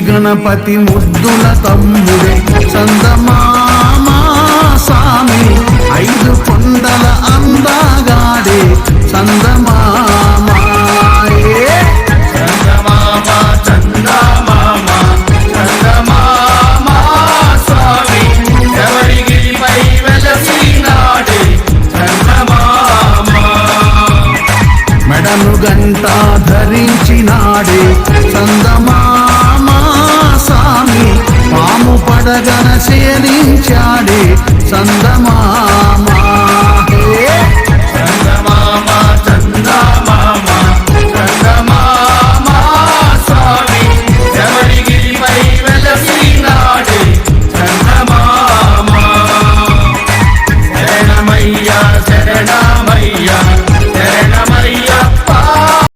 గణపతి ముద్దుల తమ్ముడే చందమామా సామి ఐదు కొండల అందగాడే చందమామా ఏ ధరించినాడే సందగన పాము సంద